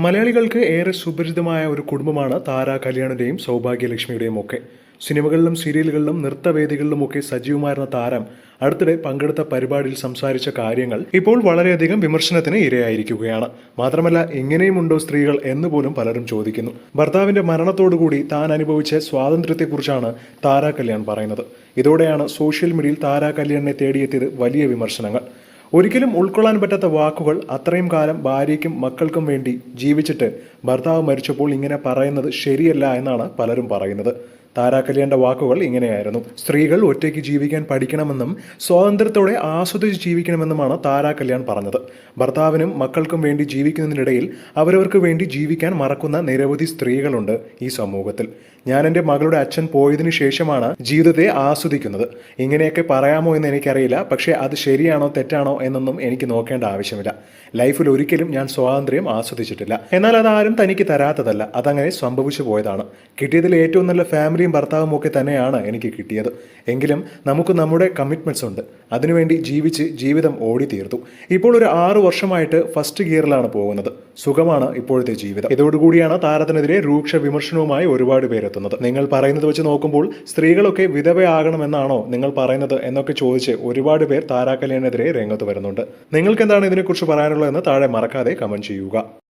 മലയാളികൾക്ക് ഏറെ സുപരിചിതമായ ഒരു കുടുംബമാണ് താര കല്യാണിന്റെയും സൗഭാഗ്യലക്ഷ്മിയുടെയും ഒക്കെ. സിനിമകളിലും സീരിയലുകളിലും നൃത്തവേദികളിലുമൊക്കെ സജീവമായിരുന്ന താരം അടുത്തിടെ പങ്കെടുത്ത പരിപാടിയിൽ സംസാരിച്ച കാര്യങ്ങൾ ഇപ്പോൾ വളരെയധികം വിമർശനത്തിന് ഇരയായിരിക്കുകയാണ്. മാത്രമല്ല എങ്ങനെയുമുണ്ടോ സ്ത്രീകൾ എന്ന് പോലും പലരും ചോദിക്കുന്നു. ഭർത്താവിന്റെ മരണത്തോടുകൂടി താൻ അനുഭവിച്ച സ്വാതന്ത്ര്യത്തെക്കുറിച്ചാണ് താര കല്യാൺ പറയുന്നത്. ഇതോടെയാണ് സോഷ്യൽ മീഡിയയിൽ താര കല്യാണിനെ തേടിയെത്തിയത് വലിയ വിമർശനങ്ങൾ. ഒരിക്കലും ഉൾക്കൊള്ളാൻ പറ്റാത്ത വാക്കുകൾ അത്രയും കാലം ഭാര്യയ്ക്കും മക്കൾക്കും വേണ്ടി ജീവിച്ചിട്ട് ഭർത്താവ് മരിച്ചപ്പോൾ ഇങ്ങനെ പറയുന്നത് ശരിയല്ല എന്നാണ് പലരും പറയുന്നത്. താരാകല്യാന്റെ വാക്കുകൾ ഇങ്ങനെയായിരുന്നു. സ്ത്രീകൾ ഒറ്റയ്ക്ക് ജീവിക്കാൻ പഠിക്കണമെന്നും സ്വാതന്ത്ര്യത്തോടെ ആസ്വദിച്ച് ജീവിക്കണമെന്നുമാണ് താരാ കല്യാൺ പറഞ്ഞത്. ഭർത്താവിനും മക്കൾക്കും വേണ്ടി ജീവിക്കുന്നതിനിടയിൽ അവരവർക്ക് വേണ്ടി ജീവിക്കാൻ മറക്കുന്ന നിരവധി സ്ത്രീകളുണ്ട് ഈ സമൂഹത്തിൽ. ഞാൻ എന്റെ മകളുടെ അച്ഛൻ പോയതിനു ശേഷമാണ് ജീവിതത്തെ ആസ്വദിക്കുന്നത്. ഇങ്ങനെയൊക്കെ പറയാമോ എന്ന് എനിക്കറിയില്ല. പക്ഷേ അത് ശരിയാണോ തെറ്റാണോ എന്നൊന്നും എനിക്ക് നോക്കേണ്ട ആവശ്യമില്ല. ലൈഫിൽ ഒരിക്കലും ഞാൻ സ്വാതന്ത്ര്യം ആസ്വദിച്ചിട്ടില്ല. എന്നാൽ അതാരും തനിക്ക് തരാത്തതല്ല. അതങ്ങനെ സംഭവിച്ചു പോയതാണ്. കിട്ടിയതിൽ ഏറ്റവും നല്ല ഫാമിലിയും ഭർത്താവും ഒക്കെ തന്നെയാണ് എനിക്ക് കിട്ടിയത്. എങ്കിലും നമുക്ക് നമ്മുടെ കമ്മിറ്റ്മെന്റ്സ് ഉണ്ട്. അതിനുവേണ്ടി ജീവിച്ച് ജീവിതം ഓടി തീർത്തു. ഇപ്പോൾ ഒരു ആറു വർഷമായിട്ട് ഫസ്റ്റ് ഗിയറിലാണ് പോകുന്നത്. സുഖമാണ് ഇപ്പോഴത്തെ ജീവിതം. ഇതോടുകൂടിയാണ് താരത്തിനെതിരെ രൂക്ഷ വിമർശനവുമായി ഒരുപാട് പേരെത്തുന്നത്. നിങ്ങൾ പറയുന്നത് വെച്ച് നോക്കുമ്പോൾ സ്ത്രീകളൊക്കെ വിധവയാകണമെന്നാണോ നിങ്ങൾ പറയുന്നത് എന്നൊക്കെ ചോദിച്ച് ഒരുപാട് പേർ താരാക്കല്യാണെതിരെ രംഗത്ത് വരുന്നുണ്ട്. നിങ്ങൾക്ക് എന്താണ് ഇതിനെക്കുറിച്ച് പറയാനുള്ളതെന്ന് താഴെ മറക്കാതെ കമന്റ് ചെയ്യുക.